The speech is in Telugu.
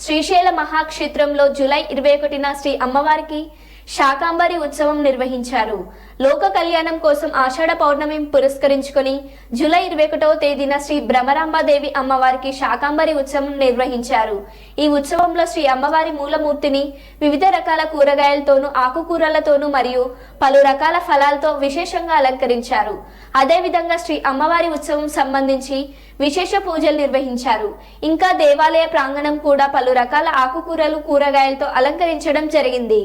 శ్రీశైల మహాక్షేత్రంలో జూలై ఇరవై ఒకటిన శ్రీ అమ్మవారికి శాకాంబరి ఉత్సవం నిర్వహించారు. లోక కళ్యాణం కోసం ఆషాఢ పౌర్ణమి పురస్కరించుకొని జూలై ఇరవై ఒకటవ తేదీన శ్రీ భ్రమరాంబాదేవి అమ్మవారికి శాకాంబరి ఉత్సవం నిర్వహించారు. ఈ ఉత్సవంలో శ్రీ అమ్మవారి మూలమూర్తిని వివిధ రకాల కూరగాయలతోనూ ఆకుకూరలతోనూ మరియు పలు రకాల ఫలాలతో విశేషంగా అలంకరించారు. అదేవిధంగా శ్రీ అమ్మవారి ఉత్సవం సంబంధించి విశేష పూజలు నిర్వహించారు. ఇంకా దేవాలయ ప్రాంగణం కూడా పలు రకాల ఆకుకూరలు కూరగాయలతో అలంకరించడం జరిగింది.